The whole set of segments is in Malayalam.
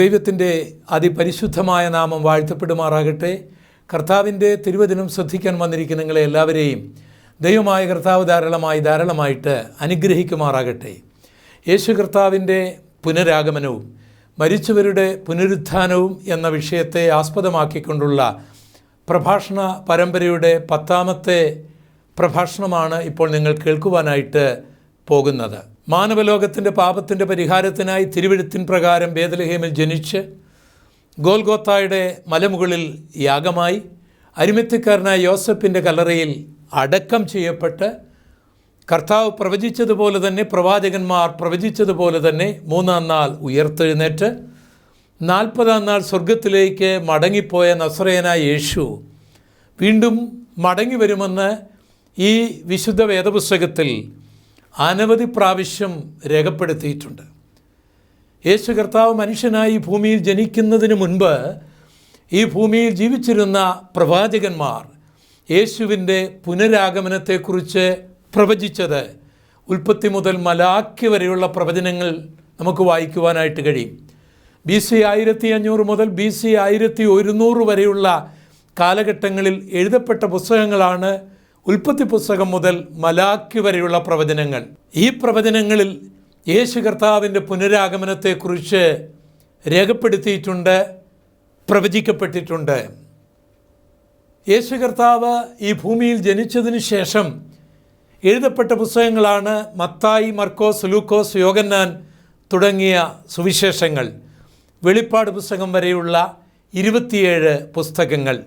ദൈവത്തിന്റെ അതിപരിശുദ്ധമായ നാമം വാഴ്ത്തപ്പെടുമാറാകട്ടെ. കർത്താവിന്റെ തിരുവചനം ശ്രദ്ധിക്കാൻ വന്നിരിക്കുന്ന നിങ്ങളെ എല്ലാവരെയും ദൈവമായ കർത്താവ് ധാരാളമായി ധാരാളമായിട്ട് അനുഗ്രഹിക്കുമാറാകട്ടെ. യേശു കർത്താവിന്റെ പുനരാഗമനവും മരിച്ചവരുടെ പുനരുത്ഥാനവും എന്ന വിഷയത്തെ ആസ്പദമാക്കിക്കൊണ്ടുള്ള പ്രഭാഷണ പരമ്പരയുടെ പത്താമത്തെ പ്രഭാഷണമാണ് ഇപ്പോൾ നിങ്ങൾ കേൾക്കുവാനായിട്ട് പോകുന്നത്. മാനവലോകത്തിന്റെ പാപത്തിന്റെ പരിഹാരത്തിനായി തിരുവഴുത്തിൻ പ്രകാരം ബേദലഹേമിൽ ജനിച്ച് ഗോൽഗോത്തായുടെ മലമുകളിൽ യാഗമായി അരിമത്യക്കാരനായ യോസഫിന്റെ കല്ലറയിൽ അടക്കം ചെയ്യപ്പെട്ട് കർത്താവ് പ്രവചിച്ചതുപോലെ തന്നെ പ്രവാചകന്മാർ പ്രവചിച്ചതുപോലെ തന്നെ മൂന്നാം നാൾ ഉയർത്തെഴുന്നേറ്റ് നാൽപ്പതാം നാൾ സ്വർഗത്തിലേക്ക് മടങ്ങിപ്പോയ നസ്രയനായ യേശു വീണ്ടും മടങ്ങി വരുമെന്ന് ഈ വിശുദ്ധ വേദപുസ്തകത്തിൽ അനവധി പ്രാവശ്യം രേഖപ്പെടുത്തിയിട്ടുണ്ട്. യേശു കർത്താവ് മനുഷ്യനായി ഭൂമിയിൽ ജനിക്കുന്നതിന് മുൻപ് ഈ ഭൂമിയിൽ ജീവിച്ചിരുന്ന പ്രവാചകന്മാർ യേശുവിന്റെ പുനരാഗമനത്തെക്കുറിച്ച് പ്രവചിച്ചത് ഉൽപ്പത്തി മുതൽ മലാക്കി വരെയുള്ള പ്രവചനങ്ങൾ നമുക്ക് വായിക്കുവാനായിട്ട് കഴിയും. ബി സി ആയിരത്തി അഞ്ഞൂറ് മുതൽ ബി സി ആയിരത്തി ഒരുന്നൂറ് വരെയുള്ള കാലഘട്ടങ്ങളിൽ എഴുതപ്പെട്ട പുസ്തകങ്ങളാണ് ഉൽപ്പത്തി പുസ്തകം മുതൽ മലാക്കി വരെയുള്ള പ്രവചനങ്ങൾ. ഈ പ്രവചനങ്ങളിൽ യേശു കർത്താവിന്റെ പുനരാഗമനത്തെക്കുറിച്ച് രേഖപ്പെടുത്തിയിട്ടുണ്ട് പ്രവചിക്കപ്പെട്ടിട്ടുണ്ട്. യേശു കർത്താവ് ഈ ഭൂമിയിൽ ജനിച്ചതിന് ശേഷം എഴുതപ്പെട്ട പുസ്തകങ്ങളാണ് മത്തായി മർക്കോസ് ലൂക്കോസ് യോഗന്നാൻ തുടങ്ങിയ സുവിശേഷങ്ങൾ. വെളിപ്പാട് പുസ്തകം വരെയുള്ള ഇരുപത്തിയേഴ് പുസ്തകങ്ങൾ.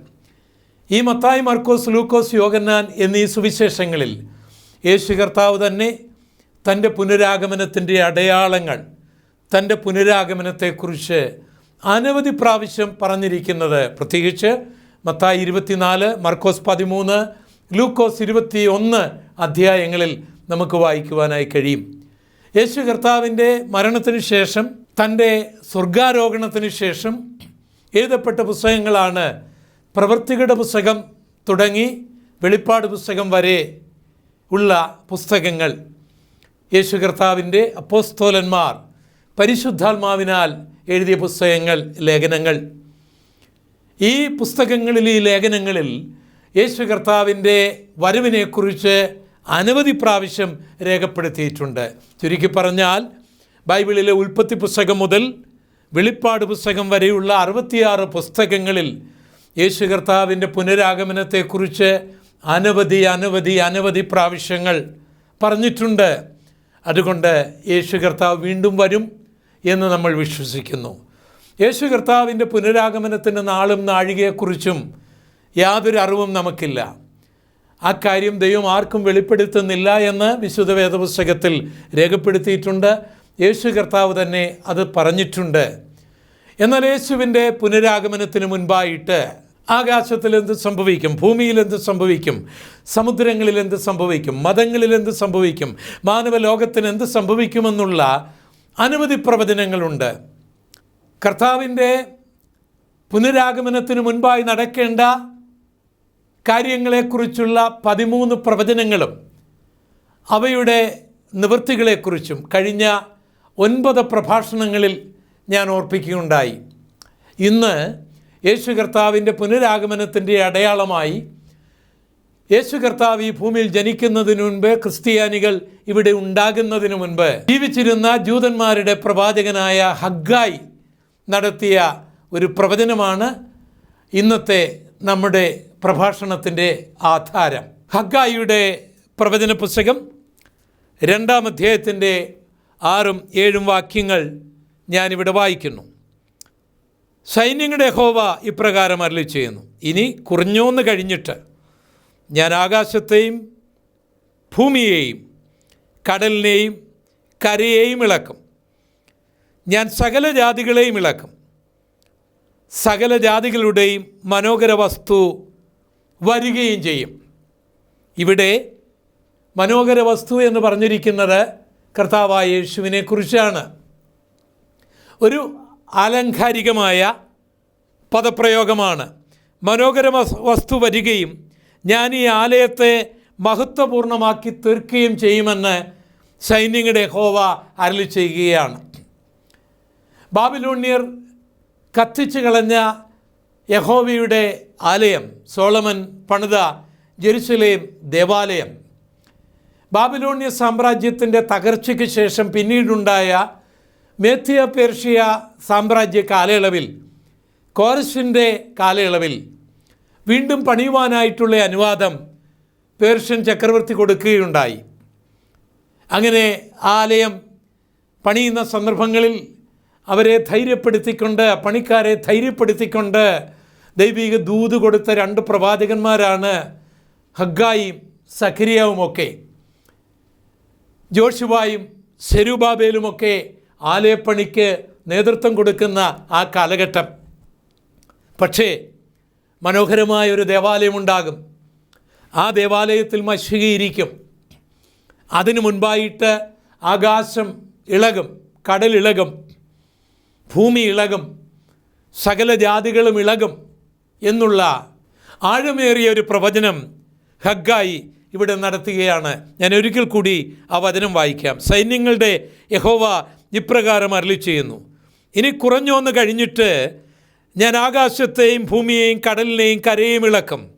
ഈ മത്തായി മർക്കോസ് ലൂക്കോസ് യോഗന്നാൻ എന്നീ സുവിശേഷങ്ങളിൽ യേശു കർത്താവ് തന്നെ തന്റെ പുനരാഗമനത്തിന്റെ അടയാളങ്ങൾ തന്റെ പുനരാഗമനത്തെക്കുറിച്ച് അനവധി പ്രാവശ്യം പറഞ്ഞിരിക്കുന്നത് പ്രത്യേകിച്ച് മത്തായി ഇരുപത്തിനാല് മർക്കോസ് പതിമൂന്ന് ലൂക്കോസ് ഇരുപത്തി ഒന്ന് അധ്യായങ്ങളിൽ നമുക്ക് വായിക്കുവാനായി കഴിയും. യേശു കർത്താവിന്റെ മരണത്തിന് ശേഷം തന്റെ സ്വർഗാരോഹണത്തിന് ശേഷം എഴുതപ്പെട്ട പുസ്തകങ്ങളാണ് പ്രവൃത്തികളുടെ പുസ്തകം തുടങ്ങി വെളിപ്പാട് പുസ്തകം വരെ ഉള്ള പുസ്തകങ്ങൾ. യേശു കർത്താവിന്റെ അപ്പോസ്തോലന്മാർ പരിശുദ്ധാത്മാവിനാൽ എഴുതിയ പുസ്തകങ്ങൾ ലേഖനങ്ങൾ. ഈ പുസ്തകങ്ങളിൽ ഈ ലേഖനങ്ങളിൽ യേശു കർത്താവിന്റെ വരവിനെക്കുറിച്ച് അനവധി പ്രാവശ്യം രേഖപ്പെടുത്തിയിട്ടുണ്ട്. ചുരുക്കി പറഞ്ഞാൽ ബൈബിളിലെ ഉൽപ്പത്തി പുസ്തകം മുതൽ വെളിപ്പാട് പുസ്തകം വരെയുള്ള അറുപത്തിയാറ് പുസ്തകങ്ങളിൽ യേശു കർത്താവിന്റെ പുനരാഗമനത്തെക്കുറിച്ച് അനവധി അനവധി അനവധി പ്രാവശ്യങ്ങൾ പറഞ്ഞിട്ടുണ്ട്. അതുകൊണ്ട് യേശു കർത്താവ് വീണ്ടും വരും എന്ന് നമ്മൾ വിശ്വസിക്കുന്നു. യേശു കർത്താവിന്റെ പുനരാഗമനത്തിന്റെ നാളും നാഴികയെക്കുറിച്ചും യാതൊരു അറിവും നമുക്കില്ല. ആ കാര്യം ദൈവം ആർക്കും വെളിപ്പെടുത്തുന്നില്ല എന്ന് വിശുദ്ധ വേദപുസ്തകത്തിൽ രേഖപ്പെടുത്തിയിട്ടുണ്ട്. യേശു കർത്താവ് തന്നെ അത് പറഞ്ഞിട്ടുണ്ട്. എന്നാൽ യേശുവിന്റെ പുനരാഗമനത്തിന് മുൻപായിട്ട് ആകാശത്തിൽ എന്ത് സംഭവിക്കും? ഭൂമിയിൽ എന്ത് സംഭവിക്കും? സമുദ്രങ്ങളിൽ എന്ത് സംഭവിക്കും? മതങ്ങളിൽ എന്ത് സംഭവിക്കും? മാനവ ലോകത്തിന് എന്ത് സംഭവിക്കുമെന്നുള്ള അനവധി പ്രവചനങ്ങളുണ്ട്. കർത്താവിന്റെ പുനരാഗമനത്തിന് മുൻപായി നടക്കേണ്ട കാര്യങ്ങളെക്കുറിച്ചുള്ള പതിമൂന്ന് പ്രവചനങ്ങളും അവയുടെ നിവൃത്തികളെക്കുറിച്ചും കഴിഞ്ഞ ഒൻപത് പ്രഭാഷണങ്ങളിൽ ഞാൻ ഓർപ്പിക്കുകയുണ്ടായി. ഇന്ന് യേശു കർത്താവിന്റെ പുനരാഗമനത്തിന്റെ അടയാളമായി യേശു കർത്താവ് ഈ ഭൂമിയിൽ ജനിക്കുന്നതിന് മുൻപ് ക്രിസ്ത്യാനികൾ ഇവിടെ ഉണ്ടാകുന്നതിന് മുൻപ് ജീവിച്ചിരുന്ന ജൂതന്മാരുടെ പ്രവാചകനായ ഹഗ്ഗായി നടത്തിയ ഒരു പ്രവചനമാണ് ഇന്നത്തെ നമ്മുടെ പ്രഭാഷണത്തിന്റെ ആധാരം. ഹഗ്ഗായിയുടെ പ്രവചന പുസ്തകം രണ്ടാം അധ്യായത്തിന്റെ ആറും ഏഴും വാക്യങ്ങൾ ഞാനിവിടെ വായിക്കുന്നു. സൈന്യങ്ങളുടെ ഹോവ ഇപ്രകാരം അരളി ചെയ്യുന്നു ഇനി കുറഞ്ഞോന്ന് കഴിഞ്ഞിട്ട് ഞാൻ ആകാശത്തെയും ഭൂമിയെയും കടലിനെയും കരയെയും ഇളക്കും. ഞാൻ സകല ജാതികളെയും ഇളക്കും. സകല ജാതികളുടെയും മനോഹര വസ്തു വരികയും ചെയ്യും. ഇവിടെ മനോഹര വസ്തു എന്ന് പറഞ്ഞിരിക്കുന്നത് കർത്താവായ യേശുവിനെക്കുറിച്ചാണ് ഒരു ആലങ്കാരികമായ പദപ്രയോഗമാണ്. മനോഹര വസ്തു വരികയും ഞാൻ ഈ ആലയത്തെ മഹത്വപൂർണമാക്കി തീർക്കുകയും ചെയ്യുമെന്ന് സൈന്യങ്ങളുടെ ഹോവ അരളി ചെയ്യുകയാണ്. ബാബിലോണിയർ കത്തിച്ചു കളഞ്ഞ യഹോവയുടെ ആലയം സോളമൻ പണിത ജെറുസലേം ദേവാലയം. ബാബിലോണിയ സാമ്രാജ്യത്തിന്റെ തകർച്ചയ്ക്ക് ശേഷം പിന്നീടുണ്ടായ മേത്യ പേർഷ്യ സാമ്രാജ്യ കാലയളവിൽ കോറസിന്റെ കാലയളവിൽ വീണ്ടും പണിയുവാനായിട്ടുള്ള അനുവാദം പേർഷ്യൻ ചക്രവർത്തി കൊടുക്കുകയുണ്ടായി. അങ്ങനെ ആലയം പണിയുന്ന സന്ദർഭങ്ങളിൽ അവരെ ധൈര്യപ്പെടുത്തിക്കൊണ്ട് പണിക്കാരെ ധൈര്യപ്പെടുത്തിക്കൊണ്ട് ദൈവിക ദൂത് കൊടുത്ത രണ്ട് പ്രവാചകന്മാരാണ് ഹഗ്ഗായും സഖരിയാവുമൊക്കെ. ജോഷുവായും സെരുബാബേലുമൊക്കെ ആലയപ്പണിക്ക് നേതൃത്വം കൊടുക്കുന്ന ആ കാലഘട്ടം. പക്ഷേ മനോഹരമായ ഒരു ദേവാലയമുണ്ടാകും. ആ ദേവാലയത്തിൽ മഷികയിരിക്കും. അതിനു മുൻപായിട്ട് ആകാശം ഇളകും കടലിളകും ഭൂമി ഇളകും സകല ജാതികളും ഇളകും എന്നുള്ള ആഴമേറിയ ഒരു പ്രവചനം ഹഗ്ഗായി ഇവിടെ നടത്തുകയാണ്. ഞാൻ ഒരിക്കൽ കൂടി ആ വചനം വായിക്കാം. സൈന്യങ്ങളുടെ യഹോവ ഇപ്രകാരം അരളി ചെയ്യുന്നു. ഇനി കുറഞ്ഞോന്ന് കഴിഞ്ഞിട്ട് ഞാൻ ആകാശത്തെയും ഭൂമിയെയും കടലിനെയും കരയെയും ഇളക്കും.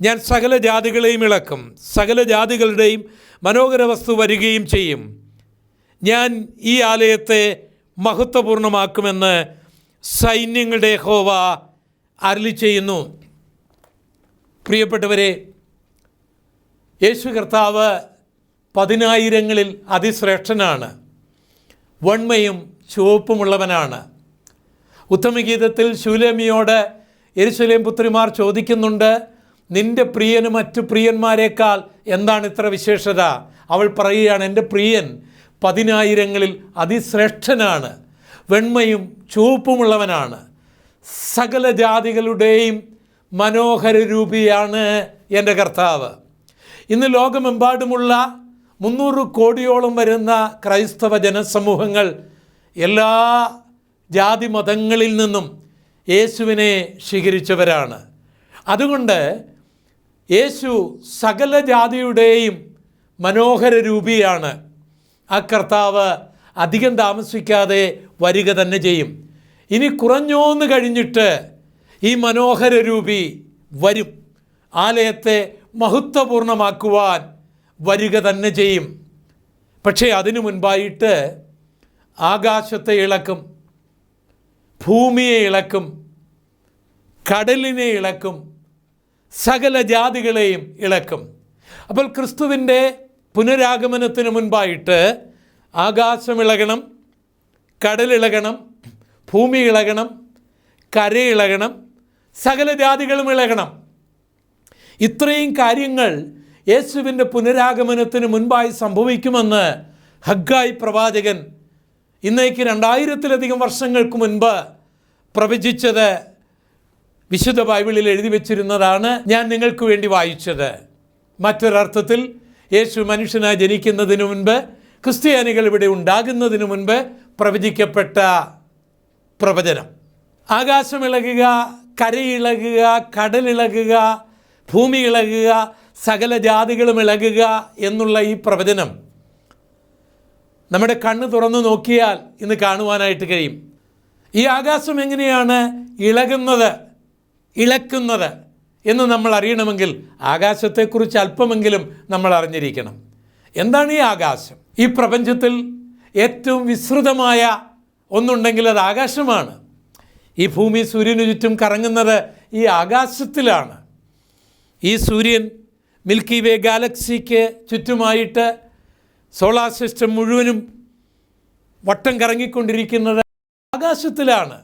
ഞാൻ സകല ജാതികളെയും ഇളക്കും. സകല ജാതികളുടെയും മനോഹര വസ്തു വരികയും ചെയ്യും. ഞാൻ ഈ ആലയത്തെ മഹത്വപൂർണമാക്കുമെന്ന് സൈന്യങ്ങളുടെ ഹോവ അരളി ചെയ്യുന്നു. പ്രിയപ്പെട്ടവരെ യേശു കർത്താവ് പതിനായിരങ്ങളിൽ അതിശ്രേഷ്ഠനാണ്. വൺമയും ചുവപ്പുമുള്ളവനാണ്. ഉത്തമഗീതത്തിൽ ശൂലേമിയോട് എരുസലേം പുത്രിമാർ ചോദിക്കുന്നുണ്ട് നിന്റെ പ്രിയന് മറ്റു പ്രിയന്മാരെക്കാൾ എന്താണ് ഇത്ര വിശേഷത? അവൾ പറയുകയാണ് എന്റെ പ്രിയൻ പതിനായിരങ്ങളിൽ അതിശ്രേഷ്ഠനാണ് വെണ്മയും ചുവപ്പുമുള്ളവനാണ് സകല ജാതികളുടെയും മനോഹര രൂപിയാണ് എന്റെ കർത്താവ്. ഇന്ന് ലോകമെമ്പാടുമുള്ള മുന്നൂറ് കോടിയോളം വരുന്ന ക്രൈസ്തവ ജനസമൂഹങ്ങൾ എല്ലാ ജാതി മതങ്ങളിൽ നിന്നും യേശുവിനെ സ്വീകരിച്ചവരാണ്. അതുകൊണ്ട് യേശു സകല ജാതിയുടെയും മനോഹര രൂപിയാണ്. ആ കർത്താവ് അധികം താമസിക്കാതെ വരിക തന്നെ ചെയ്യും. ഇനി കുറഞ്ഞോന്ന് കഴിഞ്ഞിട്ട് ഈ മനോഹര രൂപി വരും. ആലയത്തെ മഹത്വപൂർണമാക്കുവാൻ വരിക തന്നെ ചെയ്യും. പക്ഷേ അതിനു മുൻപായിട്ട് ആകാശത്തെ ഇളക്കും ഭൂമിയെ ഇളക്കും കടലിനെ ഇളക്കും സകല ജാതികളെയും ഇളക്കും. അപ്പോൾ ക്രിസ്തുവിന്റെ പുനരാഗമനത്തിന് മുൻപായിട്ട് ആകാശം ഇളകണം കടലിളകണം ഭൂമി ഇളകണം കര ഇളകണം സകല ജാതികളും ഇളകണം. ഇത്രയും കാര്യങ്ങൾ യേശുവിന്റെ പുനരാഗമനത്തിന് മുൻപായി സംഭവിക്കുമെന്ന് ഹഗ്ഗായി പ്രവാചകൻ ഇന്നേക്ക് രണ്ടായിരത്തിലധികം വർഷങ്ങൾക്ക് മുൻപ് പ്രവചിച്ചത് വിശുദ്ധ ബൈബിളിൽ എഴുതി വച്ചിരുന്നതാണ്. ഞാൻ നിങ്ങൾക്ക് വേണ്ടി വായിച്ചത്. മറ്റൊരർത്ഥത്തിൽ യേശു മനുഷ്യനായി ജനിക്കുന്നതിന് മുൻപ് ക്രിസ്ത്യാനികൾ ഇവിടെ ഉണ്ടാകുന്നതിന് മുൻപ് പ്രവചിക്കപ്പെട്ട പ്രവചനം. ആകാശമിളകുക കരയിളകുക കടലിളകുക ഭൂമി ഇളകുക സകല ജാതികളും ഇളകുക എന്നുള്ള ഈ പ്രവചനം നമ്മുടെ കണ്ണ് തുറന്നു നോക്കിയാൽ ഇന്ന് കാണുവാനായിട്ട് കഴിയും. ഈ ആകാശം എങ്ങനെയാണ് ഇളകുന്നത് ഇളക്കുന്നത് എന്ന് നമ്മൾ അറിയണമെങ്കിൽ ആകാശത്തെക്കുറിച്ച് അല്പമെങ്കിലും നമ്മൾ അറിഞ്ഞിരിക്കണം. എന്താണ് ഈ ആകാശം? ഈ പ്രപഞ്ചത്തിൽ ഏറ്റവും വിസ്തൃതമായ ഒന്നുണ്ടെങ്കിൽ അത് ആകാശമാണ്. ഈ ഭൂമി സൂര്യനു ചുറ്റും കറങ്ങുന്നത് ഈ ആകാശത്തിലാണ്. ഈ സൂര്യൻ മിൽക്കി വേ ഗാലക്സിക്ക് ചുറ്റുമായിട്ട് സോളാർ സിസ്റ്റം മുഴുവനും വട്ടം കറങ്ങിക്കൊണ്ടിരിക്കുന്നത് ആകാശത്തിലാണ്.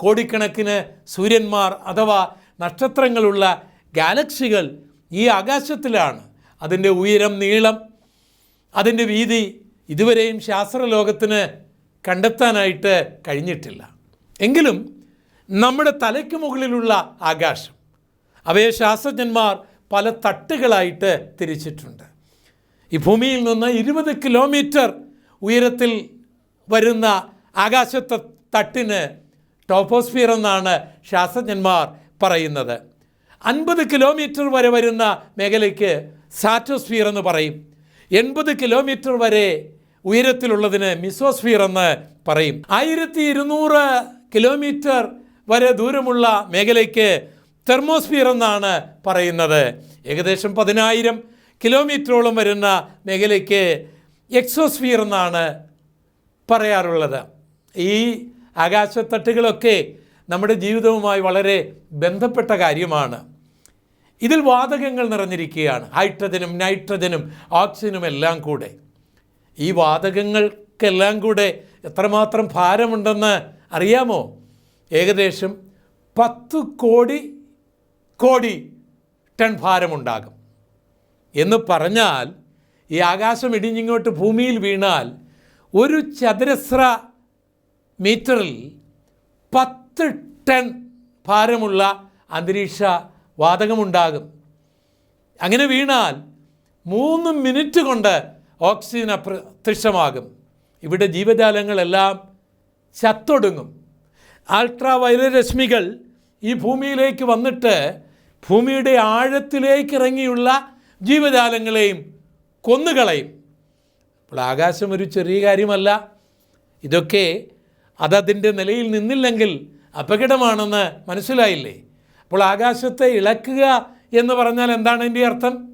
കോടിക്കണക്കിന് സൂര്യന്മാർ അഥവാ നക്ഷത്രങ്ങളുള്ള ഗാലക്സികൾ ഈ ആകാശത്തിലാണ്. അതിന്റെ ഉയരം നീളം അതിന്റെ വീതി ഇതുവരെയും ശാസ്ത്രലോകത്തിന് കണ്ടെത്താനായിട്ട് കഴിഞ്ഞിട്ടില്ല. എങ്കിലും നമ്മുടെ തലയ്ക്ക് മുകളിലുള്ള ആകാശം അവയെ ശാസ്ത്രജ്ഞന്മാർ പല തട്ടുകളായിട്ട് തിരിച്ചിട്ടുണ്ട്. ഈ ഭൂമിയിൽ നിന്ന് ഇരുപത് കിലോമീറ്റർ ഉയരത്തിൽ വരുന്ന ആകാശത്തെ തട്ടിന് ടോപ്പോസ്ഫിയർ എന്നാണ് ശാസ്ത്രജ്ഞന്മാർ പറയുന്നത്. അൻപത് കിലോമീറ്റർ വരെ വരുന്ന മേഖലയ്ക്ക് സാറ്റോസ്ഫിയർ എന്ന് പറയും. എൺപത് കിലോമീറ്റർ വരെ ഉയരത്തിലുള്ളതിന് മിസോസ്ഫിയർ എന്ന് പറയും. ആയിരത്തി ഇരുന്നൂറ് കിലോമീറ്റർ വരെ ദൂരമുള്ള മേഖലയ്ക്ക് തെർമോസ്ഫിയർ എന്നാണ് പറയുന്നത്. ഏകദേശം പതിനായിരം കിലോമീറ്ററോളം വരുന്ന മേഖലയ്ക്ക് എക്സോസ്ഫിയർ എന്നാണ് പറയാറുള്ളത്. ഈ ആകാശത്തട്ടുകളൊക്കെ നമ്മുടെ ജീവിതവുമായി വളരെ ബന്ധപ്പെട്ട കാര്യമാണ്. ഇതിൽ വാതകങ്ങൾ നിറഞ്ഞിരിക്കുകയാണ്. ഹൈഡ്രജനും നൈട്രജനും ഓക്സിജനും എല്ലാം കൂടെ. ഈ വാതകങ്ങൾക്കെല്ലാം കൂടെ എത്രമാത്രം ഭാരമുണ്ടെന്ന് അറിയാമോ? ഏകദേശം പത്ത് കോടി കോടി ടൺ ഭാരമുണ്ടാകും. എന്ന് പറഞ്ഞാൽ ഈ ആകാശം ഇടിഞ്ഞിങ്ങോട്ട് ഭൂമിയിൽ വീണാൽ ഒരു ചതുരശ്ര മീറ്ററിൽ പത്ത് ടൺ ഭാരമുള്ള അന്തരീക്ഷ വാതകമുണ്ടാകും. അങ്ങനെ വീണാൽ മൂന്ന് മിനിറ്റ് കൊണ്ട് ഓക്സിജൻ അപ്രത്യക്ഷമാകും. ഇവിടെ ജീവജാലങ്ങളെല്ലാം ചത്തൊടുങ്ങും. അൾട്രാ വയലറ്റ് രശ്മികൾ ഈ ഭൂമിയിലേക്ക് വന്നിട്ട് ഭൂമിയുടെ ആഴത്തിലേക്ക് ഇറങ്ങിയുള്ള ജീവജാലങ്ങളെയും കൊന്നുകളയും. അപ്പോൾ ആകാശം ഒരു ചെറിയ കാര്യമല്ല. ഇതൊക്കെ അതതിന്റെ നിലയിൽ നിന്നില്ലെങ്കിൽ അപകടമാണെന്ന് മനസ്സിലായില്ലേ? അപ്പോൾ ആകാശത്തെ ഇളക്കുക എന്ന് പറഞ്ഞാൽ എന്താണ് എന്റെ അർത്ഥം?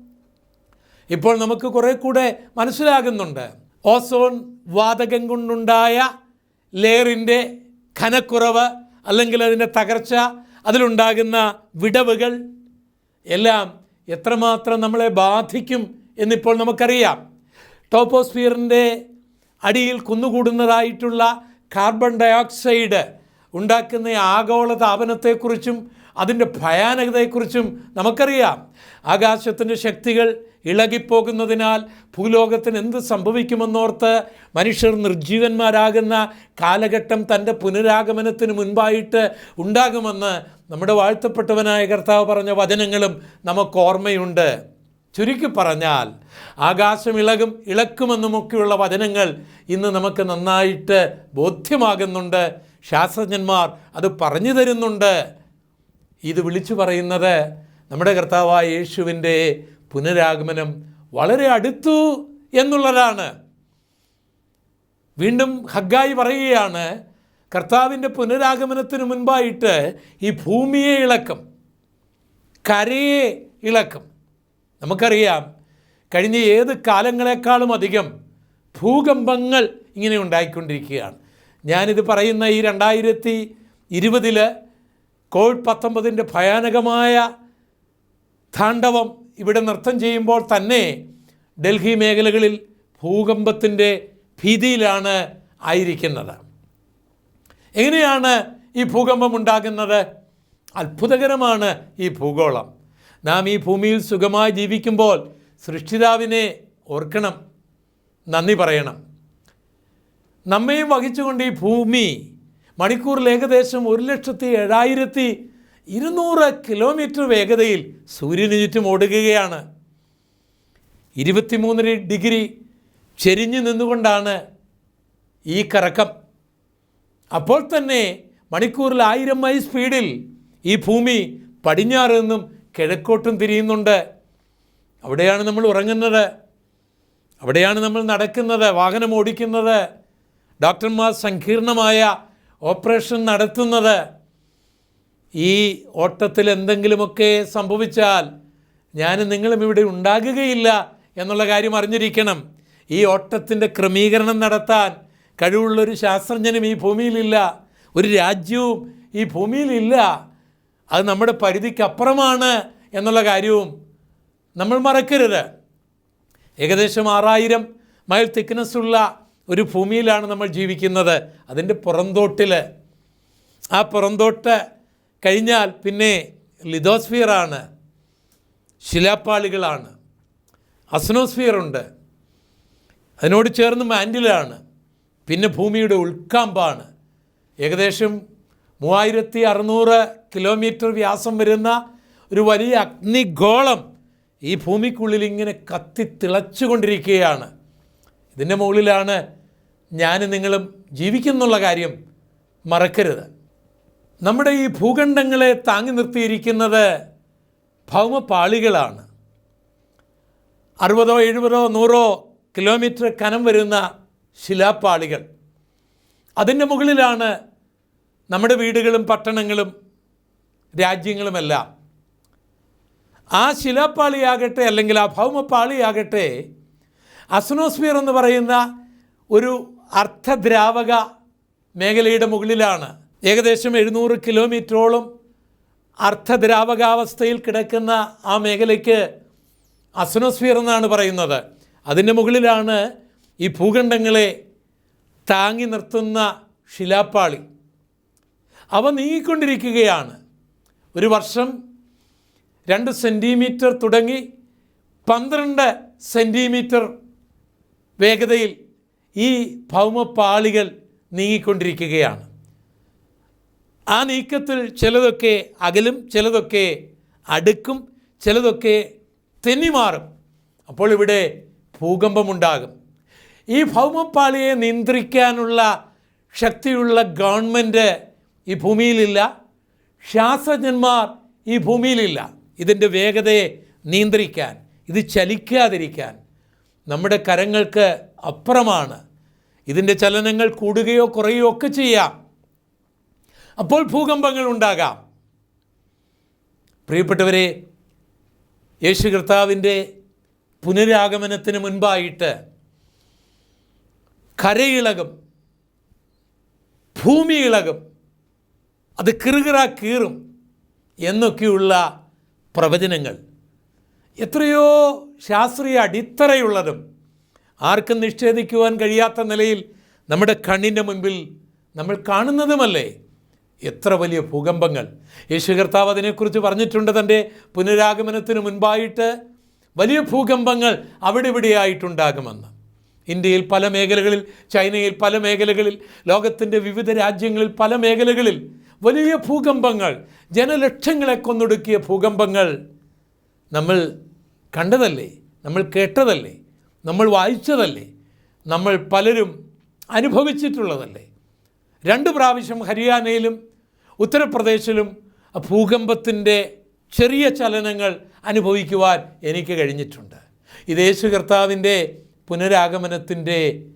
ഇപ്പോൾ നമുക്ക് കുറേ കൂടെ മനസ്സിലാകുന്നുണ്ട്. ഓസോൺ വാതകം കൊണ്ടുണ്ടായ ലെയറിന്റെ ഘനക്കുറവ് അല്ലെങ്കിൽ അതിന്റെ തകർച്ച അതിലുണ്ടാകുന്ന വിടവുകൾ എല്ലാം എത്രമാത്രം നമ്മളെ ബാധിക്കും എന്നിപ്പോൾ നമുക്കറിയാം. ടോപ്പോസ്ഫിയറിന്റെ അടിയിൽ കുന്നുകൂടുന്നതായിട്ടുള്ള കാർബൺ ഡയോക്സൈഡ് ഉണ്ടാക്കുന്ന ആഗോള താപനത്തെക്കുറിച്ചും അതിന്റെ ഭയാനകതയെക്കുറിച്ചും നമുക്കറിയാം. ആകാശത്തിന്റെ ശക്തികൾ ഇളകിപ്പോകുന്നതിനാൽ ഭൂലോകത്തിന് എന്ത് സംഭവിക്കുമെന്നോർത്ത് മനുഷ്യർ നിർജീവന്മാരാകുന്ന കാലഘട്ടം തന്റെ പുനരാഗമനത്തിന് മുൻപായിട്ട് ഉണ്ടാകുമെന്ന് നമ്മുടെ വാഴ്ത്തപ്പെട്ടവനായ കർത്താവ് പറഞ്ഞ വചനങ്ങളും നമുക്ക് ഓർമ്മയുണ്ട് ചുരുക്കി പറഞ്ഞാൽ ആകാശം ഇളകും ഇളക്കുമെന്നുമൊക്കെയുള്ള വചനങ്ങൾ ഇന്ന് നമുക്ക് നന്നായിട്ട് ബോധ്യമാകുന്നുണ്ട്. ശാസ്ത്രജ്ഞന്മാർ അത് പറഞ്ഞു തരുന്നുണ്ട്. ഇത് വിളിച്ചു പറയുന്നത് നമ്മുടെ കർത്താവായ യേശുവിന്റെ പുനരാഗമനം വളരെ അടുത്തു എന്നുള്ളതാണ്. വീണ്ടും ഹഗ്ഗായി പറയുകയാണ് കർത്താവിന്റെ പുനരാഗമനത്തിന് മുൻപായിട്ട് ഈ ഭൂമിയെ ഇളക്കും കരയെ ഇളക്കും. നമുക്കറിയാം കഴിഞ്ഞ ഏത് കാലങ്ങളെക്കാളും അധികം ഭൂകമ്പങ്ങൾ ഇങ്ങനെ ഉണ്ടായിക്കൊണ്ടിരിക്കുകയാണ്. ഞാനിത് പറയുന്ന ഈ രണ്ടായിരത്തി ഇരുപതിൽ കോവിഡ് പത്തൊമ്പതിന്റെ ഭയാനകമായ താണ്ഡവം ഇവിടെ നൃത്തം ചെയ്യുമ്പോൾ തന്നെ ഡൽഹി മേഖലകളിൽ ഭൂകമ്പത്തിന്റെ ഭീതിയിലാണ് ആയിരിക്കുന്നത്. എങ്ങനെയാണ് ഈ ഭൂകമ്പം ഉണ്ടാകുന്നത്? അത്ഭുതകരമാണ് ഈ ഭൂഗോളം. നാം ഈ ഭൂമിയിൽ സുഖമായി ജീവിക്കുമ്പോൾ സൃഷ്ടിതാവിനെ ഓർക്കണം നന്ദി പറയണം. നമ്മയും വഹിച്ചുകൊണ്ട് ഈ ഭൂമി മണിക്കൂറിൽ ഏകദേശം ഒരു ലക്ഷത്തി ഏഴായിരത്തി ഇരുന്നൂറ് കിലോമീറ്റർ വേഗതയിൽ സൂര്യന് ചുറ്റും ഓടുകയാണ്. ഇരുപത്തിമൂന്ന് ഡിഗ്രി ചെരിഞ്ഞു നിന്നുകൊണ്ടാണ് ഈ കറക്കം. അപ്പോൾ തന്നെ മണിക്കൂറിൽ ആയിരം മൈൽ സ്പീഡിൽ ഈ ഭൂമി പടിഞ്ഞാറ് നിന്നും കിഴക്കോട്ടും തിരിയുന്നുണ്ട്. അവിടെയാണ് നമ്മൾ ഉറങ്ങുന്നത്. അവിടെയാണ് നമ്മൾ നടക്കുന്നത് വാഹനം ഓടിക്കുന്നത്. ഡോക്ടർമാർ സങ്കീർണമായ ഓപ്പറേഷൻ നടത്തുന്നത്. ഈ ഓട്ടത്തിൽ എന്തെങ്കിലുമൊക്കെ സംഭവിച്ചാൽ ഞാൻ നിങ്ങളും ഇവിടെ ഉണ്ടാകുകയില്ല എന്നുള്ള കാര്യം അറിഞ്ഞിരിക്കണം. ഈ ഓട്ടത്തിന്റെ ക്രമീകരണം നടത്താൻ കഴിവുള്ളൊരു ശാസ്ത്രജ്ഞനും ഈ ഭൂമിയിലില്ല. ഒരു രാജ്യവും ഈ ഭൂമിയിലില്ല. അത് നമ്മുടെ പരിധിക്കപ്പുറമാണ് എന്നുള്ള കാര്യവും നമ്മൾ മറക്കരുത്. ഏകദേശം ആറായിരം മൈൽ തിക്നെസ്സുള്ള ഒരു ഭൂമിയിലാണ് നമ്മൾ ജീവിക്കുന്നത്. അതിന്റെ പുറന്തോട്ടിൽ ആ പുറന്തോട്ട് കഴിഞ്ഞാൽ പിന്നെ ലിതോസ്ഫിയറാണ് ശിലാപ്പാളികളാണ് അസ്നോസ്ഫിയർ ഉണ്ട് അതിനോട് ചേർന്ന് മാൻഡിലാണ് പിന്നെ ഭൂമിയുടെ ഉൾക്കാമ്പാണ്. ഏകദേശം മൂവായിരത്തി അറുന്നൂറ് കിലോമീറ്റർ വ്യാസം വരുന്ന ഒരു വലിയ അഗ്നിഗോളം ഈ ഭൂമിക്കുള്ളിൽ ഇങ്ങനെ കത്തി തിളച്ചുകൊണ്ടിരിക്കുകയാണ് ഇതിന്റെ മുകളിലാണ് ഞാനും നിങ്ങളും ജീവിക്കുന്നുള്ള കാര്യം മറക്കരുത്. നമ്മുടെ ഈ ഭൂഖണ്ഡങ്ങളെ താങ്ങി നിർത്തിയിരിക്കുന്നത് ഭൗമപാളികളാണ്. അറുപതോ എഴുപതോ നൂറോ കിലോമീറ്റർ കനം വരുന്ന ശിലാപ്പാളികൾ അതിന്റെ മുകളിലാണ് നമ്മുടെ വീടുകളും പട്ടണങ്ങളും രാജ്യങ്ങളുമെല്ലാം. ആ ശിലാപ്പാളിയാകട്ടെ അല്ലെങ്കിൽ ആ ഭൗമപ്പാളിയാകട്ടെ അസ്നോസ്ഫിയർ എന്ന് പറയുന്ന ഒരു അർത്ഥദ്രാവക മേഖലയുടെ മുകളിലാണ് ഏകദേശം എഴുന്നൂറ് കിലോമീറ്ററോളം അർദ്ധദ്രാവകാവസ്ഥയിൽ കിടക്കുന്ന ആ മേഖലയ്ക്ക് അസ്നോസ്ഫിയർ എന്നാണ് പറയുന്നത്. അതിന്റെ മുകളിലാണ് ഈ ഭൂഖണ്ഡങ്ങളെ താങ്ങി നിർത്തുന്ന ശിലാപ്പാളി. അവ നീങ്ങിക്കൊണ്ടിരിക്കുകയാണ്. ഒരു വർഷം രണ്ട് സെന്റിമീറ്റർ തുടങ്ങി പന്ത്രണ്ട് സെന്റിമീറ്റർ വേഗതയിൽ ഈ ഭൗമപാളികൾ നീങ്ങിക്കൊണ്ടിരിക്കുകയാണ്. ആ നീക്കത്തിൽ ചിലതൊക്കെ അകലും ചിലതൊക്കെ അടുക്കും ചിലതൊക്കെ തെന്നിമാറും. അപ്പോൾ ഇവിടെ ഭൂകമ്പമുണ്ടാകും. ഈ ഭൗമപ്പാളിയെ നിയന്ത്രിക്കാനുള്ള ശക്തിയുള്ള ഗവൺമെന്റ് ഈ ഭൂമിയിലില്ല. ശാസ്ത്രജ്ഞന്മാർ ഈ ഭൂമിയിലില്ല. ഇതിന്റെ വേഗതയെ നിയന്ത്രിക്കാൻ ഇത് ചലിക്കാതിരിക്കാൻ നമ്മുടെ കരങ്ങൾക്ക് അപ്പുറമാണ്. ഇതിന്റെ ചലനങ്ങൾ കൂടുകയോ കുറയുകയോ ഒക്കെ ചെയ്യാം. അപ്പോൾ ഭൂകമ്പങ്ങൾ ഉണ്ടാകാം. പ്രിയപ്പെട്ടവരെ യേശു കർത്താവിന്റെ പുനരാഗമനത്തിന് മുൻപായിട്ട് കരയിളകും ഭൂമി ഇളകും അത് കിറുകിറ കീറും എന്നൊക്കെയുള്ള പ്രവചനങ്ങൾ. എത്രയോ ശാസ്ത്രീയ അടിത്തറയുള്ളതും ആർക്കും നിഷേധിക്കുവാൻ കഴിയാത്ത നിലയിൽ നമ്മുടെ കണ്ണിന്റെ മുൻപിൽ നമ്മൾ കാണുന്നതുമല്ലേ? എത്ര വലിയ ഭൂകമ്പങ്ങൾ. യേശു കർത്താവ് അതിനെക്കുറിച്ച് പറഞ്ഞിട്ടുണ്ട് തന്റെ പുനരാഗമനത്തിന് മുൻപായിട്ട്. വലിയ ഭൂകമ്പങ്ങൾ അവിടെ ഇവിടെയായിട്ടുണ്ടാകുമെന്ന്. ഇന്ത്യയിൽ പല മേഖലകളിൽ ചൈനയിൽ പല മേഖലകളിൽ ലോകത്തിന്റെ വിവിധ രാജ്യങ്ങളിൽ പല മേഖലകളിൽ വലിയ ഭൂകമ്പങ്ങൾ ജനലക്ഷങ്ങളെ കൊന്നൊടുക്കിയ ഭൂകമ്പങ്ങൾ നമ്മൾ കണ്ടതല്ലേ? നമ്മൾ കേട്ടതല്ലേ? നമ്മൾ വായിച്ചതല്ലേ? നമ്മൾ പലരും അനുഭവിച്ചിട്ടുള്ളതല്ലേ? രണ്ട് പ്രാവശ്യം ഹരിയാനയിലും ഉത്തർപ്രദേശിലും ഭൂകമ്പത്തിന്റെ ചെറിയ ചലനങ്ങൾ അനുഭവിക്കുവാൻ എനിക്ക് കഴിഞ്ഞിട്ടുണ്ട്. ഇത് യേശു കർത്താവിന്റെ പുനരാഗമനത്തിന്റെ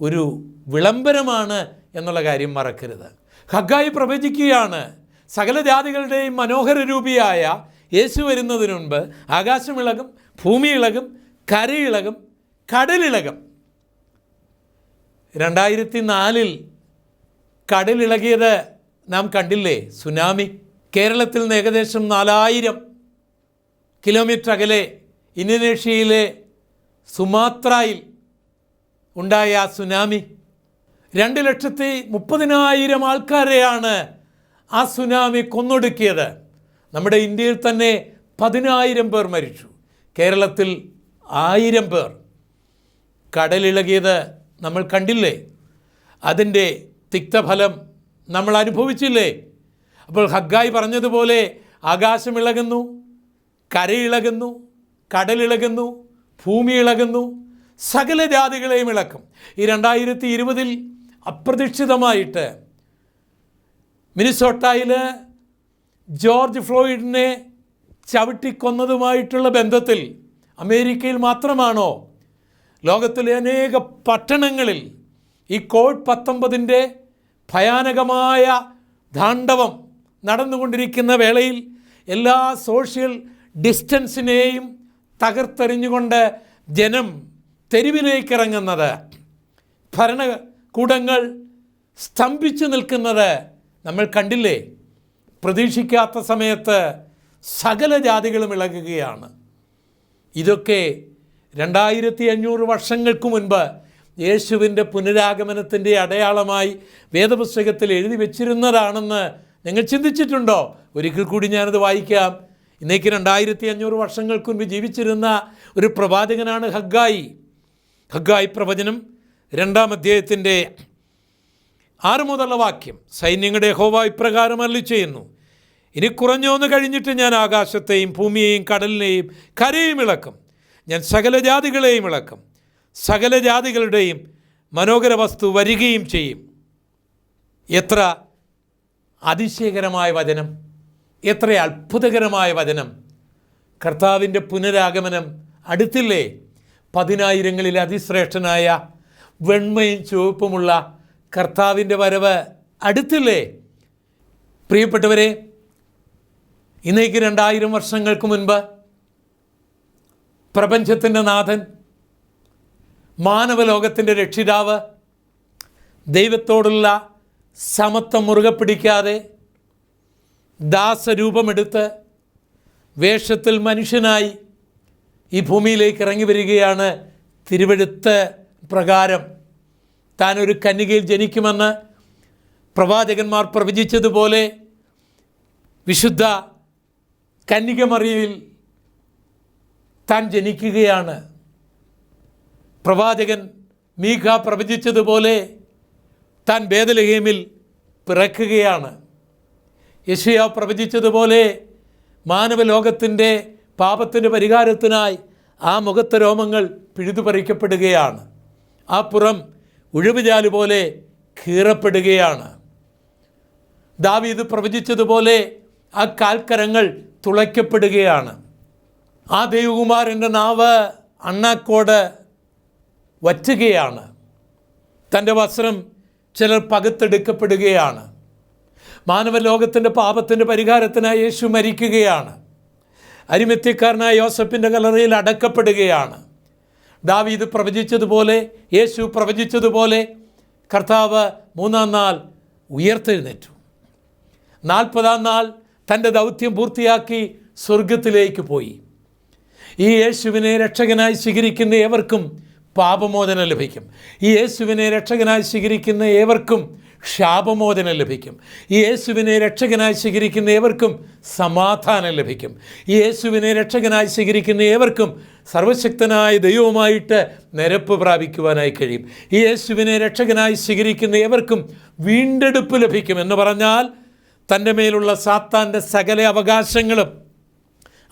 ഒരു വിളംബരമാണ് എന്നുള്ള കാര്യം മറക്കരുത്. ഹഗ്ഗായി പ്രവചിക്കുകയാണ് സകല ജാതികളുടെയും മനോഹര രൂപിയായ യേശു വരുന്നതിന് മുൻപ് ആകാശമിളകും ഭൂമി ഇളകും കരയിളകും കടലിളകും. രണ്ടായിരത്തി നാലിൽ കടലിളകിയത് നാം കണ്ടില്ലേ? സുനാമി. കേരളത്തിൽ നിന്ന് ഏകദേശം നാലായിരം കിലോമീറ്റർ അകലെ ഇന്തോനേഷ്യയിലെ സുമാത്രയിൽ ഉണ്ടായ ആ സുനാമി. രണ്ട് ലക്ഷത്തി മുപ്പതിനായിരം ആൾക്കാരെയാണ് ആ സുനാമി കൊന്നൊടുക്കിയത്. നമ്മുടെ ഇന്ത്യയിൽ തന്നെ പതിനായിരം പേർ മരിച്ചു. കേരളത്തിൽ ആയിരം പേർ. കടലിളകിയത് നമ്മൾ കണ്ടില്ലേ? അതിന്റെ തിക്തഫലം നമ്മൾ അനുഭവിച്ചില്ലേ? അപ്പോൾ ഹഗ്ഗായി പറഞ്ഞതുപോലെ ആകാശം ഇളകുന്നു കരയിളകുന്നു കടലിളകുന്നു ഭൂമി ഇളകുന്നു സകല ജാതികളെയും ഇളക്കും. ഈ രണ്ടായിരത്തി ഇരുപതിൽ അപ്രതീക്ഷിതമായിട്ട് മിനിസോട്ടയിൽ ജോർജ് ഫ്ലോയിഡിനെ ചവിട്ടിക്കൊന്നതുമായിട്ടുള്ള ബന്ധത്തിൽ അമേരിക്കയിൽ മാത്രമാണോ? ലോകത്തിലെ അനേക പട്ടണങ്ങളിൽ ഈ കോവിഡ് പത്തൊമ്പതിന്റെ ഭയാനകമായ താണ്ഡവം നടന്നുകൊണ്ടിരിക്കുന്ന വേളയിൽ എല്ലാ സോഷ്യൽ ഡിസ്റ്റൻസിനെയും തകർത്തെറിഞ്ഞുകൊണ്ട് ജനം തെരുവിലേക്ക് ഇറങ്ങുന്നത് ഭരണകൂടങ്ങൾ സ്തംഭിച്ചു നിൽക്കുന്നത് നമ്മൾ കണ്ടില്ലേ? പ്രതീക്ഷിക്കാത്ത സമയത്ത് സകല ജാതികളും ഇളകുകയാണ്. ഇതൊക്കെ രണ്ടായിരത്തി അഞ്ഞൂറ് വർഷങ്ങൾക്ക് മുൻപ് യേശുവിന്റെ പുനരാഗമനത്തിന്റെ അടയാളമായി വേദപുസ്തകത്തിൽ എഴുതി വെച്ചിരുന്നതാണെന്ന് നിങ്ങൾ ചിന്തിച്ചിട്ടുണ്ടോ? ഒരിക്കൽ കൂടി ഞാനത് വായിക്കാം. ഇന്നേക്ക് രണ്ടായിരത്തി അഞ്ഞൂറ് വർഷങ്ങൾക്ക് മുൻപ് ജീവിച്ചിരുന്ന ഒരു പ്രവാചകനാണ് ഹഗ്ഗായി. ഹഗ്ഗായി പ്രവചനം രണ്ടാം അധ്യായത്തിന്റെ ആറ് മുതലുള്ള വാക്യം. സൈന്യങ്ങളുടെ ഹോവ ഇപ്രകാരം അരളി ചെയ്യുന്നു ഇനി കുറഞ്ഞോന്ന് കഴിഞ്ഞിട്ട് ഞാൻ ആകാശത്തെയും ഭൂമിയെയും കടലിനെയും കരയും ഇളക്കും. ഞാൻ സകല ജാതികളെയും ഇളക്കും. സകല ജാതികളുടെയും മനോഹര വസ്തു വരികയും ചെയ്യും. എത്ര അതിശയകരമായ വചനം എത്ര അത്ഭുതകരമായ വചനം. കർത്താവിന്റെ പുനരാഗമനം അടുത്തില്ലേ? പതിനായിരങ്ങളിൽ അതിശ്രേഷ്ഠനായ വെണ്മയും ചുവപ്പുമുള്ള കർത്താവിന്റെ വരവ് അടുത്തില്ലേ? പ്രിയപ്പെട്ടവരെ ഇന്നേക്ക് രണ്ടായിരം വർഷങ്ങൾക്ക് മുൻപ് പ്രപഞ്ചത്തിന്റെ നാഥൻ മാനവലോകത്തിന്റെ രക്ഷിതാവ് ദൈവത്തോടുള്ള സമത്വം മുറുകെ പിടിക്കാതെ ദാസരൂപമെടുത്ത് വേഷത്തിൽ മനുഷ്യനായി ഈ ഭൂമിയിലേക്ക് ഇറങ്ങി വരികയാണ് തിരുവെഴുത്ത് പ്രകാരം. താൻ ഒരു കന്യകയിൽ ജനിക്കുമെന്ന് പ്രവാചകന്മാർ പ്രവചിച്ചതുപോലെ വിശുദ്ധ കന്യകമറിയിൽ താൻ ജനിക്കുകയാണ്. പ്രവാചകൻ മീഖ പ്രവചിച്ചതുപോലെ താൻ ബേദലഹേമിൽ പിറക്കുകയാണ്. യശയ പ്രവചിച്ചതുപോലെ മാനവലോകത്തിന്റെ പാപത്തിന്റെ പരിഹാരത്തിനായി ആ മുഖത്തെ രോമങ്ങൾ പിഴുതുപറിക്കപ്പെടുകയാണ്. ആ പുറം ഉഴുവുചാൽ പോലെ കീറപ്പെടുകയാണ്. ദാവീദ് പ്രവചിച്ചതുപോലെ ആ കാൽക്കരങ്ങൾ തുളയ്ക്കപ്പെടുകയാണ്. ആ ദൈവകുമാരന്റെ നാവ് അണ്ണാക്കോട് വറ്റുകയാണ്. തന്റെ വസ്ത്രം ചിലർ പകുത്തെടുക്കപ്പെടുകയാണ്. മാനവലോകത്തിന്റെ പാപത്തിന്റെ പരിഹാരത്തിനായി യേശു മരിക്കുകയാണ്. അരിമത്യക്കാരനായ യോസഫിന്റെ കലറയിൽ അടക്കപ്പെടുകയാണ്. ദാവീദ് പ്രവചിച്ചതുപോലെ യേശു പ്രവചിച്ചതുപോലെ കർത്താവ് മൂന്നാം നാൾ ഉയർത്തെഴുന്നേറ്റു. നാൽപ്പതാം നാൾ തന്റെ ദൗത്യം പൂർത്തിയാക്കി സ്വർഗത്തിലേക്ക് പോയി. ഈ യേശുവിനെ രക്ഷകനായി സ്വീകരിക്കുന്ന ഏവർക്കും പാപമോചനം ലഭിക്കും. ഈ യേശുവിനെ രക്ഷകനായി സ്വീകരിക്കുന്ന ഏവർക്കും ശാപമോചനം ലഭിക്കും. ഈ യേശുവിനെ രക്ഷകനായി സ്വീകരിക്കുന്ന ഏവർക്കും സമാധാനം ലഭിക്കും. ഈ യേശുവിനെ രക്ഷകനായി സ്വീകരിക്കുന്ന ഏവർക്കും സർവശക്തനായ ദൈവവുമായിട്ട് നിരപ്പ് പ്രാപിക്കുവാനായി കഴിയും. ഈ യേശുവിനെ രക്ഷകനായി സ്വീകരിക്കുന്ന ഏവർക്കും വീണ്ടെടുപ്പ് ലഭിക്കും എന്ന് പറഞ്ഞാൽ തന്റെ മേലുള്ള സാത്താന്റെ സകല അവകാശങ്ങളും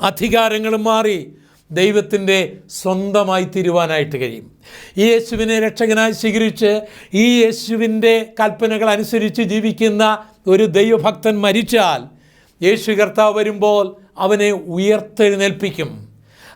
അധികാരങ്ങളും മാറി ദൈവത്തിന്റെ സ്വന്തമായി തീരുവാനായിട്ട് കഴിയും. ഈ യേശുവിനെ രക്ഷകനായി സ്വീകരിച്ച് ഈ യേശുവിന്റെ കൽപ്പനകൾ അനുസരിച്ച് ജീവിക്കുന്ന ഒരു ദൈവഭക്തൻ മരിച്ചാൽ യേശു കർത്താവ് വരുമ്പോൾ അവനെ ഉയർത്തെഴുന്നേൽപ്പിക്കും.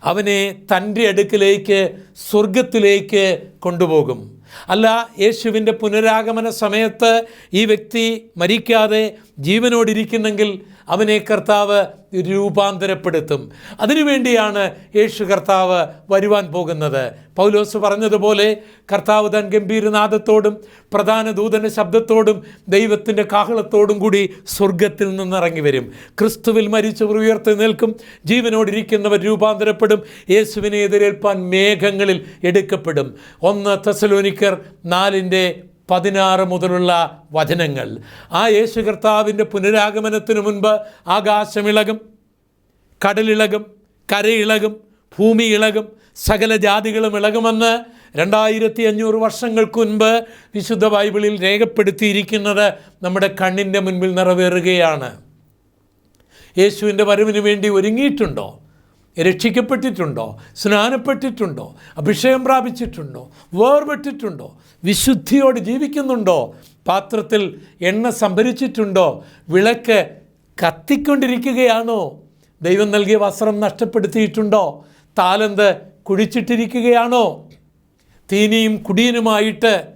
അവനെ തന്റെ അടുക്കിലേക്ക് സ്വർഗത്തിലേക്ക് കൊണ്ടുപോകും. അല്ല യേശുവിന്റെ പുനരാഗമന സമയത്ത് ഈ വ്യക്തി മരിക്കാതെ ജീവനോടിരിക്കുന്നെങ്കിൽ അവനെ കർത്താവ് രൂപാന്തരപ്പെടുത്തും. അതിനുവേണ്ടിയാണ് യേശു കർത്താവ് വരുവാൻ പോകുന്നത്. പൗലോസ് പറഞ്ഞതുപോലെ കർത്താവ് തൻ ഗംഭീരനാഥത്തോടും പ്രധാന ദൂതന്റെ ശബ്ദത്തോടും ദൈവത്തിന്റെ കാഹളത്തോടും കൂടി സ്വർഗത്തിൽ നിന്നിറങ്ങി വരും. ക്രിസ്തുവിൽ മരിച്ചവർ ഉയർത്തി നിൽക്കും. ജീവനോടിരിക്കുന്നവർ രൂപാന്തരപ്പെടും. യേശുവിനെ എതിരേൽപ്പാൻ മേഘങ്ങളിൽ എടുക്കപ്പെടും. ഒന്ന് തെസലോനിക്കർ നാലിന്റെ പതിനാറ് മുതലുള്ള വചനങ്ങൾ. ആ യേശു കർത്താവിന്റെ പുനരാഗമനത്തിനു മുൻപ് ആകാശമിളകും കടലിളകും കരയിളകും ഭൂമി ഇളകും സകല ജാതികളും ഇളകുമെന്ന് രണ്ടായിരത്തി അഞ്ഞൂറ് വർഷങ്ങൾക്ക് മുൻപ് വിശുദ്ധ ബൈബിളിൽ രേഖപ്പെടുത്തിയിരിക്കുന്നത് നമ്മുടെ കണ്ണിന്റെ മുൻപിൽ നിറവേറുകയാണ്. യേശുവിന്റെ വരവിന് വേണ്ടി ഒരുങ്ങിയിട്ടുണ്ടോ? രക്ഷിക്കപ്പെട്ടിട്ടുണ്ടോ? സ്നാനപ്പെട്ടിട്ടുണ്ടോ? അഭിഷേകം പ്രാപിച്ചിട്ടുണ്ടോ? വേർപെട്ടിട്ടുണ്ടോ? വിശുദ്ധിയോട് ജീവിക്കുന്നുണ്ടോ? പാത്രത്തിൽ എണ്ണ സംഭരിച്ചിട്ടുണ്ടോ? വിളക്ക് കത്തിക്കൊണ്ടിരിക്കുകയാണോ? ദൈവം നൽകിയ വസ്ത്രം നഷ്ടപ്പെടുത്തിയിട്ടുണ്ടോ? താലന്ത് കുഴിച്ചിട്ടിരിക്കുകയാണോ? തീനിയും കുടിയനുമായിട്ട്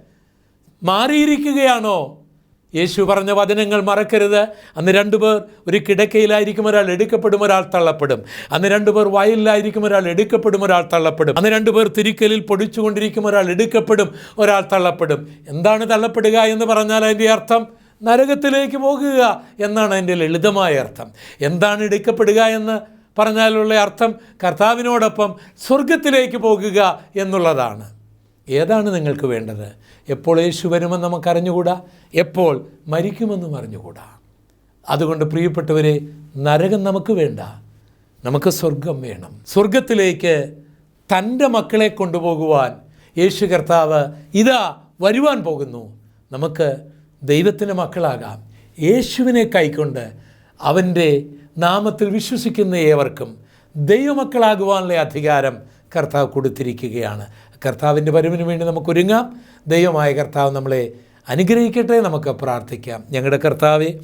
മാറിയിരിക്കുകയാണോ? യേശു പറഞ്ഞ വചനങ്ങൾ മറക്കരുത്. അന്ന് രണ്ടുപേർ ഒരു കിടക്കയിലായിരിക്കും ഒരാൾ എടുക്കപ്പെടും ഒരാൾ തള്ളപ്പെടും. അന്ന് രണ്ടുപേർ വയലിലായിരിക്കും ഒരാൾ എടുക്കപ്പെടും ഒരാൾ തള്ളപ്പെടും. അന്ന് രണ്ടുപേർ തിരിക്കലിൽ പൊടിച്ചുകൊണ്ടിരിക്കും ഒരാൾ എടുക്കപ്പെടും ഒരാൾ തള്ളപ്പെടും. എന്താണ് തള്ളപ്പെടുക എന്ന് പറഞ്ഞാൽ അതിന്റെ അർത്ഥം? നരകത്തിലേക്ക് പോകുക എന്നാണ് അതിന്റെ ലളിതമായ അർത്ഥം. എന്താണ് എടുക്കപ്പെടുക എന്ന് പറഞ്ഞാലുള്ള അർത്ഥം? കർത്താവിനോടൊപ്പം സ്വർഗത്തിലേക്ക് പോകുക എന്നുള്ളതാണ്. ഏതാണ് നിങ്ങൾക്ക് വേണ്ടത്? എപ്പോൾ യേശു വരുമെന്ന് നമുക്കറിഞ്ഞുകൂടാ? എപ്പോൾ മരിക്കുമെന്നും അറിഞ്ഞുകൂടാ? അതുകൊണ്ട് പ്രിയപ്പെട്ടവരെ നരകം നമുക്ക് വേണ്ട. നമുക്ക് സ്വർഗം വേണം. സ്വർഗത്തിലേക്ക് തന്റെ മക്കളെ കൊണ്ടുപോകുവാൻ യേശു കർത്താവ് ഇതാ വരുവാൻ പോകുന്നു. നമുക്ക് ദൈവത്തിന്റെ മക്കളാകാം. യേശുവിനെ കൈക്കൊണ്ട് അവന്റെ നാമത്തിൽ വിശ്വസിക്കുന്ന ഏവർക്കും ദൈവമക്കളാകുവാനുള്ള അധികാരം കർത്താവ് കൊടുത്തിരിക്കുകയാണ്. കർത്താവിന്റെ വരവിന് വേണ്ടി നമുക്കൊരുങ്ങാം. ദൈവമായ കർത്താവ് നമ്മളെ അനുഗ്രഹിക്കട്ടെ നമുക്ക് പ്രാർത്ഥിക്കാം. ഞങ്ങളുടെ കർത്താവെ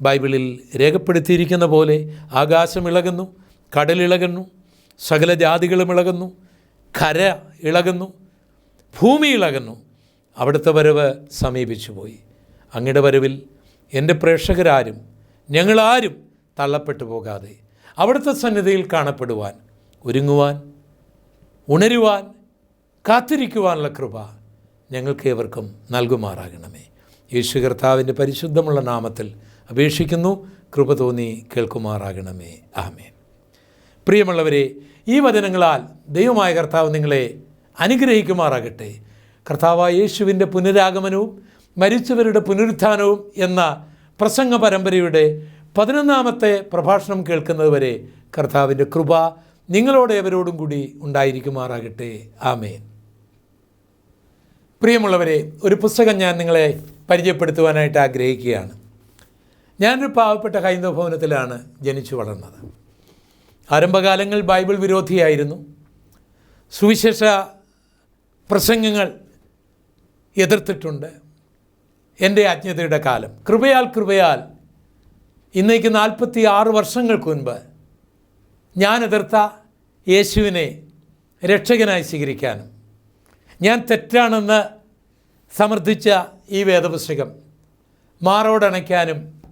ബൈബിളിൽ രേഖപ്പെടുത്തിയിരിക്കുന്ന പോലെ ആകാശം ഇളകുന്നു കടലിളകുന്നു സകല ജാതികളും ഇളകുന്നു കര ഇളകുന്നു ഭൂമി ഇളകുന്നു. അവിടുത്തെ വരവ് സമീപിച്ചു പോയി അങ്ങയുടെ വരവിൽ എന്റെ പ്രേക്ഷകരാരും ഞങ്ങളാരും തള്ളപ്പെട്ടു പോകാതെ അവിടുത്തെ സന്നിധിയിൽ കാണപ്പെടുവാൻ ഒരുങ്ങുവാൻ ഉണരുവാൻ കാത്തിരിക്കുവാനുള്ള കൃപ ഞങ്ങൾക്ക് ഏവർക്കും നൽകുമാറാകണമേ. യേശു കർത്താവിന്റെ പരിശുദ്ധമുള്ള നാമത്തിൽ അപേക്ഷിക്കുന്നു. കൃപ തോന്നി കേൾക്കുമാറാകണമേ. ആമേൻ. പ്രിയമുള്ളവരെ ഈ വചനങ്ങളാൽ ദൈവമായ കർത്താവ് നിങ്ങളെ അനുഗ്രഹിക്കുമാറാകട്ടെ. കർത്താവ് യേശുവിന്റെ പുനരാഗമനവും മരിച്ചവരുടെ പുനരുത്ഥാനവും എന്ന പ്രസംഗ പരമ്പരയുടെ പതിനൊന്നാമത്തെ പ്രഭാഷണം കേൾക്കുന്നതുവരെ കർത്താവിന്റെ കൃപ നിങ്ങളോട് എവരോടും കൂടി ഉണ്ടായിരിക്കുമാറാകട്ടെ. ആമേൻ. പ്രിയമുള്ളവരെ ഒരു പുസ്തകം ഞാൻ നിങ്ങളെ പരിചയപ്പെടുത്തുവാനായിട്ട് ആഗ്രഹിക്കുകയാണ്. ഞാനൊരു പാവപ്പെട്ട ഹൈന്ദവ ഭവനത്തിലാണ് ജനിച്ചു വളർന്നത്. ആരംഭകാലങ്ങൾ ബൈബിൾ വിരോധിയായിരുന്നു. സുവിശേഷ പ്രസംഗങ്ങൾ എതിർത്തിട്ടുണ്ട്. എന്റെ അജ്ഞതയുടെ കാലം. കൃപയാൽ കൃപയാൽ ഇന്നേക്ക് നാൽപ്പത്തി ആറ് വർഷങ്ങൾക്ക് മുൻപ് ഞാൻ എതിർത്ത യേശുവിനെ രക്ഷകനായി സ്വീകരിക്കാനും ഞാൻ തെറ്റാണെന്ന് സമർത്ഥിച്ച ഈ വേദപുസ്തകം മാറോടണയ്ക്കാനും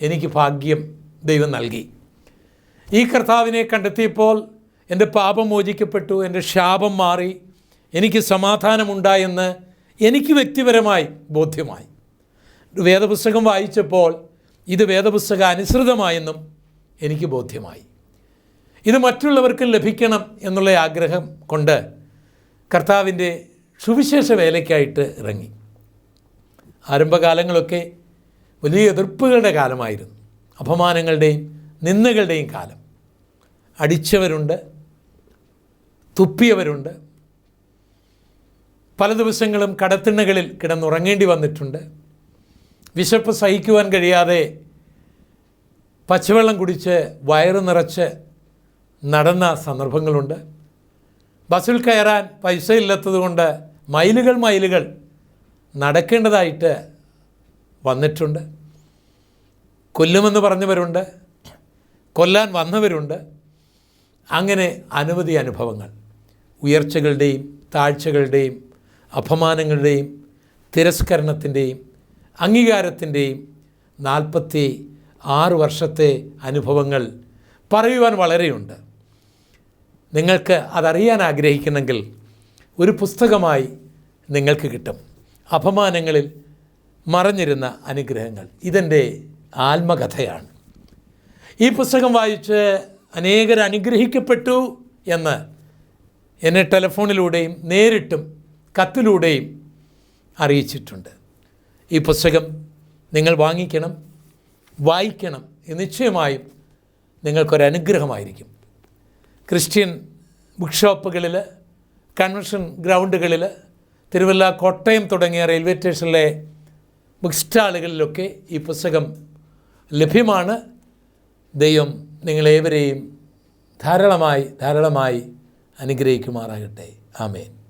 എനിക്ക് ഭാഗ്യം ദൈവം നൽകി. ഈ കർത്താവിനെ കണ്ടെത്തിയപ്പോൾ എന്റെ പാപം മോചിക്കപ്പെട്ടു എന്റെ ശാപം മാറി എനിക്ക് സമാധാനമുണ്ടായെന്ന് എനിക്ക് വ്യക്തിപരമായി ബോധ്യമായി. വേദപുസ്തകം വായിച്ചപ്പോൾ ഇത് വേദപുസ്തക അനുസൃതമായെന്നും എനിക്ക് ബോധ്യമായി. ഇത് മറ്റുള്ളവർക്ക് ലഭിക്കണം എന്നുള്ള ആഗ്രഹം കൊണ്ട് കർത്താവിന്റെ സുവിശേഷ വേലയ്ക്കായിട്ട് ഇറങ്ങി. ആരംഭകാലങ്ങളൊക്കെ വലിയ എതിർപ്പുകളുടെ കാലമായിരുന്നു. അപമാനങ്ങളുടെയും നിന്ദകളുടെയും കാലം. അടിച്ചവരുണ്ട് തുപ്പിയവരുണ്ട്. പല ദിവസങ്ങളും കടത്തിണ്ണകളിൽ കിടന്നുറങ്ങേണ്ടി വന്നിട്ടുണ്ട്. വിശപ്പ് സഹിക്കുവാൻ കഴിയാതെ പച്ചവെള്ളം കുടിച്ച് വയറ് നിറച്ച് നടന്ന സന്ദർഭങ്ങളുണ്ട്. ബസ്സിൽ കയറാൻ പൈസ ഇല്ലാത്തതുകൊണ്ട് മൈലുകൾ മൈലുകൾ നടക്കേണ്ടതായിട്ട് വന്നിട്ടുണ്ട്. കൊല്ലുമെന്ന് പറഞ്ഞവരുണ്ട്. കൊല്ലാൻ വന്നവരുണ്ട്. അങ്ങനെ അനവധി അനുഭവങ്ങൾ. ഉയർച്ചകളുടെയും താഴ്ചകളുടെയും അപമാനങ്ങളുടെയും തിരസ്കരണത്തിന്റെയും അംഗീകാരത്തിന്റെയും നാൽപ്പത്തി ആറ് വർഷത്തെ അനുഭവങ്ങൾ പറയുവാൻ വളരെയുണ്ട്. നിങ്ങൾക്ക് അതറിയാൻ ആഗ്രഹിക്കുന്നെങ്കിൽ ഒരു പുസ്തകമായി നിങ്ങൾക്ക് കിട്ടും. അപമാനങ്ങളിൽ മറഞ്ഞിരുന്ന അനുഗ്രഹങ്ങൾ. ഇതെന്റെ ആത്മകഥയാണ്. ഈ പുസ്തകം വായിച്ച് അനേകർ അനുഗ്രഹിക്കപ്പെട്ടു എന്ന് എന്നെ ടെലഫോണിലൂടെയും നേരിട്ടും കത്തിലൂടെയും അറിയിച്ചിട്ടുണ്ട്. ഈ പുസ്തകം നിങ്ങൾ വാങ്ങിക്കണം വായിക്കണം നിശ്ചയമായും നിങ്ങൾക്കൊരനുഗ്രഹമായിരിക്കും. ക്രിസ്ത്യൻ ബുക്ക് ഷോപ്പുകളിൽ കൺവെൻഷൻ ഗ്രൗണ്ടുകളിൽ തിരുവല്ല കോട്ടയം തുടങ്ങിയ റെയിൽവേ സ്റ്റേഷനിലെ ബുക്ക് സ്റ്റാളുകളിലൊക്കെ ഈ പുസ്തകം ലഭ്യമാണ്. ദൈവം നിങ്ങളേവരെയും ധാരാളമായി ധാരാളമായി അനുഗ്രഹിക്കുമാറാകട്ടെ. ആമേൻ.